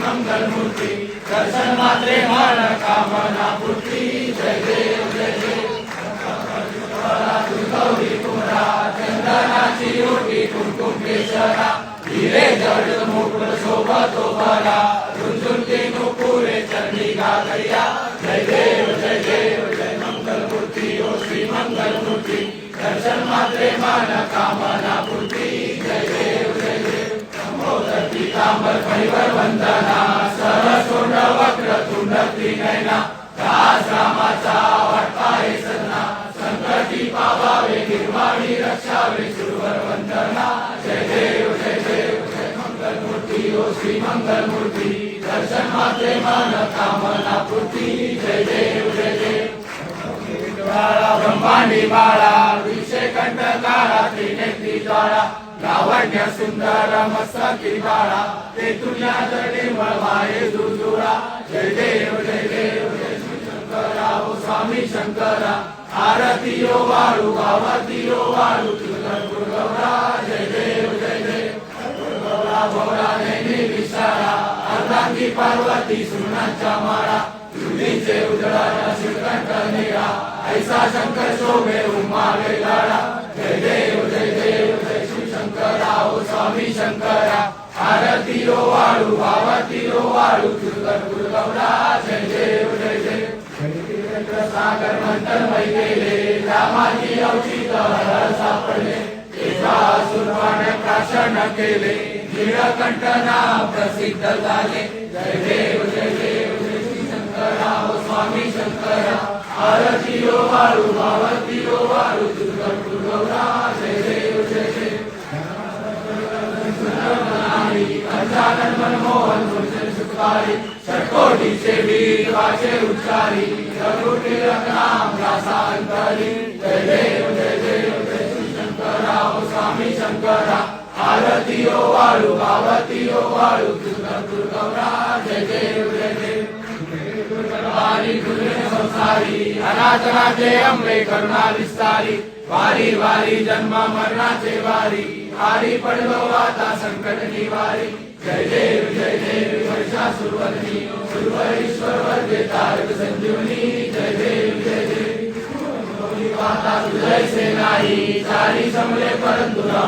मंगल मूर्ति दर्शन मात्रे मार करिया जय देव जय देव जय मंगल मूर्ती ओ श्री मंगल मूर्ती दर्शन मात्रे मान कामना पूर्ती जय देव जय देव संबोधर पीतांबर परिवर वंदना सहसोंड वक्र तुंड त्रिनयना दास रामाचा वाटपाहे सन्ना संकटी पावावे निर्वाणी रक्षावे सुरवर वंदना जय देव जय देव जय मंगल मूर्ति ओ श्री मंगल मूर्ती शमाते मन कामना पूर्ती जय देव जय देव ब्रह्मांडी बाळा विषय कंठकारा त्रिनेत्री ज्वाळा लावण्य सुंदर मस्तकी बाळा ते तुझ्या जडे मळवाये दुजुळा जय देव जय देव जय शंकरा ओ स्वामी शंकरा आरती ओ वाळू आरती ओ वाळू अर्धांगी पार्वती सुनाच्या माळा. तुझीचे उजळा श्रीकंठ निळा. ऐसा शंकर शोभे उमावे लाडा जय देव जय देव जय श्री शंकरा ओ स्वामी शंकरा. आरती ओ वाळू भावती ओ वाळू. तुझं गुरुगौरा जय देव जय देव सागर मंथन वै गेले रामाची अवचित सापडले एका सुरवाने प्राशन केले. निळकंठ प्रसिद्ध झाले जय देव जय देव जय श्री शंकरा हो स्वामी शंकरा आरती ओ वाळू भावती ओ वाळू दुर्गा जय देव जय देव गजानन मनमोहन सुंदर सुखारी षटकोटीचे वीर वाचे उच्चारी रघुटी नाम रासांतरी जय देव जय देव जय श्री शंकरा हो स्वामी शंकरा आरती ओ वाळू आरती ओ वाळू दुर्गा दुर्गौरा जय देव जय देव वारी गुरे संसारी अनाथनाचे अंबे करुणा विस्तारी वारी वारी जन्म मरणाचे वारी आरी पडलो आता संकट निवारी जय देव जय देव वर्षा सुरवरणी सुरवरीश्वर वर्गे तारक संजीवनी जय देव जय देव आता तुझैसे नाही चारी समले परंतु न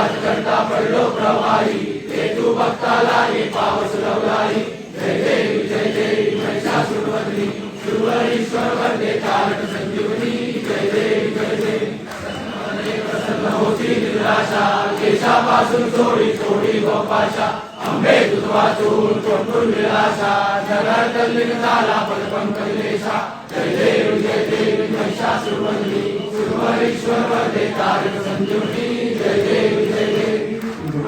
काही करता पडलो प्रवाही ते तू भक्ताला हे पावस लवलाही जय देव जय देव वर्षा सुरवरणी सुरवरीश्वर वंदे तारक संजीवनी जय देव जय देव होती निराशा केशापासून थोडी थोडी गोपाशा आंबे दुधवाचून वाचून कोटून निराशा जगात तल्लीन झाला पलपण कैलेशा जय देव जय देव महिषासुरवंदी सुरवरीश्वर वरदे तारक संजीवनी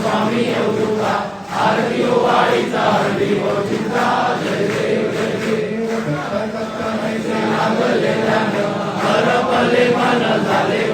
स्वामी अवधुता आरती ओ वाळीचा हरडी चिंता जय जय हरपले मन झाले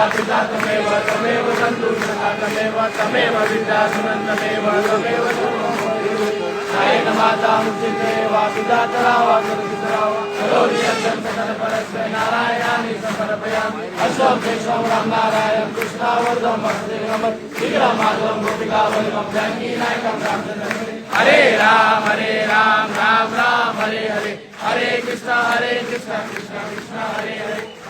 पिता तमेव तमेव सन्तुष्टः तमेव तमेव विद्या सुनन्दमेव तमेव नायक माता मुचिते वा पिता तरा वा गुरुपितरा वा करोमि यज्ञं सकल परस्मै नारायणानि समर्पयामि अश्वं केशवं राम नारायण कृष्णावर्धं वसुदेवं विग्रहं माधवं गोपिकावल्लभं जानकीनायकं रामचन्द्रं हरे राम हरे राम राम राम हरे हरे हरे कृष्ण हरे कृष्ण कृष्ण कृष्ण हरे हरे